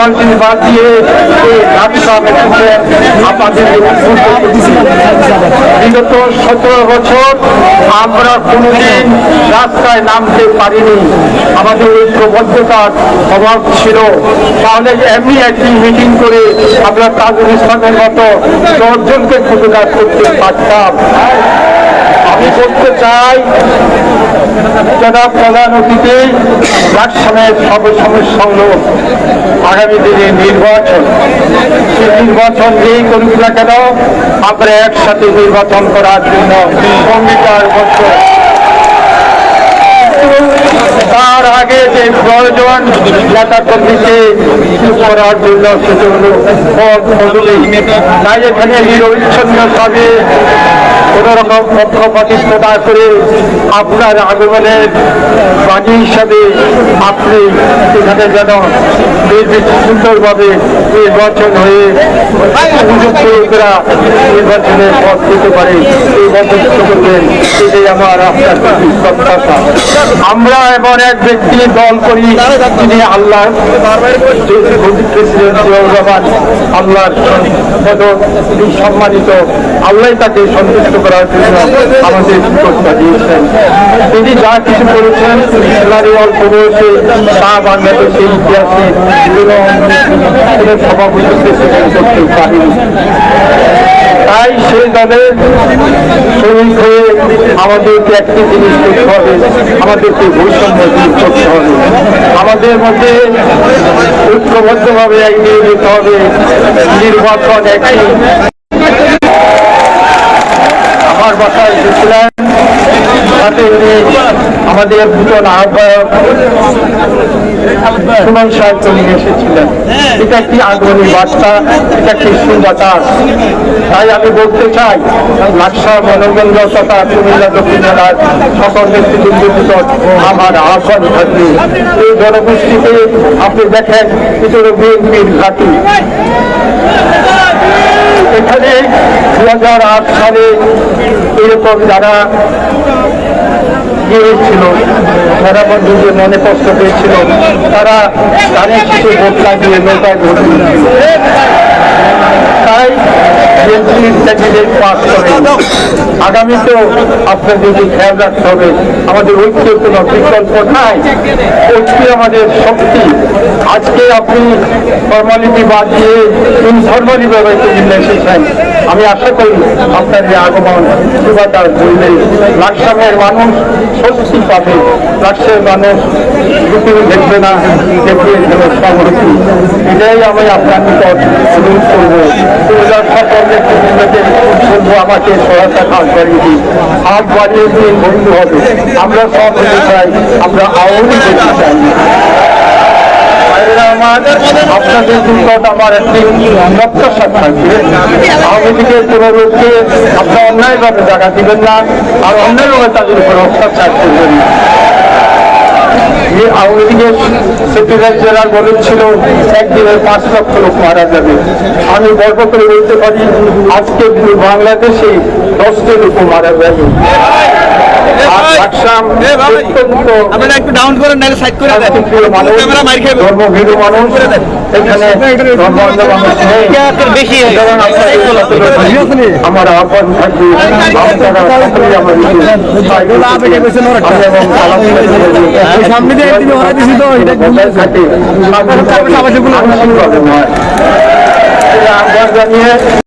মানুষের বাদ দিয়ে এই আপনাদের বিগত সতেরো বছর আমরা কোনোদিন রাস্তায় নামতে পারিনি। আমাদের ঐক্যবদ্ধতার অভাব ছিল। তাহলে এমনি একদিন মিটিং করে আমরা তাজুল ইসলামের মতো দশজনকে ফটোগ্রাফ করতে পারতাম। করতে চাই। জনাব প্রধান অতিথি রাজস্থানের সর্বসমস্যা হল আগামী দিনে নির্বাচন। সেই নির্বাচন যেই করুক না কেন, আমরা একসাথে নির্বাচন করার জন্য অঙ্গীকারবদ্ধ তার আগে যে প্রয়োজন নেতা কর্মীকে করার জন্য সেজন্য তাই এখানে কোন রকম করে আপনার আগমনের বাণী হিসাবে আপনি এখানে যেন সুন্দরভাবে নির্বাচন হয়ে নির্বাচনের পথ দিতে পারে। এই করবেন আমার আপনার আমরা এমন এক ব্যক্তি দল করি। তিনি আল্লাহ আল্লাহর সম্মানিত আল্লাহ তাকে সন্তুষ্ট করার জন্য আমাদের দিয়েছেন। তিনি যা কিছু করেছেন বয়সে তা বাংলাদেশের ইতিহাসে কোনো কোনো সভাপতি করতে পারেনি তাই সেই দলের শরীর হয়ে আমাদেরকে একটি জিনিস করতে হবে, আমাদেরকে বৈষম্য করতে হবে। আমাদের মধ্যে ঐক্যবদ্ধভাবে এগিয়ে যেতে হবে, নির্বাচন একটি। আমার বাসায় এসেছিলেন সাথে উনি আমাদের দুজন আহ্বায়ক সুমন সাহেব নিয়ে এসেছিলেন। এটা একটি আগ্রহী বার্তা, এটা একটি সুবাতাস তাই আমি বলতে চাই, লাকসা মনোরঞ্জ তথা কুমিল্লা দক্ষিণ জেলার সকল নেতৃবৃন্দ নিকট আমার আহ্বান থাকবে। এই জনগোষ্ঠীতে আপনি দেখেন ভিতরে বিএনপির ঘাটি। এখানে দু হাজার আট সালে এরকম যারা গিয়েছিল যারা বন্ধুদের মনে কষ্ট পেয়েছিল, তারা গানের কিছু ভোট লাগিয়ে নৌকায় ভোট তাই ক্যান্ডিডেট পাস করে। আগামীতেও আপনাদেরকে খেয়াল রাখতে হবে, আমাদের ঐক্যের কোনো বিকল্প নাই। ঐক্য আমাদের শক্তি। আজকে আপনি ফর্মালিটি বাদ দিয়ে ইনফর্মালি তুমি এসেছেন আমি আশা করি আপনার এই আগমন সুবাতার বললে লাকসামের মানুষ স্বস্তি পাবে। লাকসামের মানুষ রুটিন দেখবে না, দেখবে সংহতি এটাই আমি আপনার নিকট অনুরোধ করব। নেতৃবৃন্দকে বলব আমাকে সহায়তা কাজ বাড়িয়ে দিন। হাত বাড়িয়ে দিয়ে বন্ধু হবে। আমরা সব চাই, আমরা আওয়ামী চাই। অত্যাচার করবেন না। এই আওয়ামী লীগের সেক্রেটারি জেনারেল বলেছিল একদিনে পাঁচ লক্ষ লোক মারা যাবে। আমি গর্ব করে বলতে পারি, আজকে বাংলাদেশে দশটি লোক মারা যাবে। আপনারা একটু ডাউন করেন নাহলে সাইড করে দেন ক্যামেরা মার নেই। বেশি আমার আহ্বান থাকবে সামনে দিয়ে একদিন ওরা দিছি তো এটা বজায় থাকে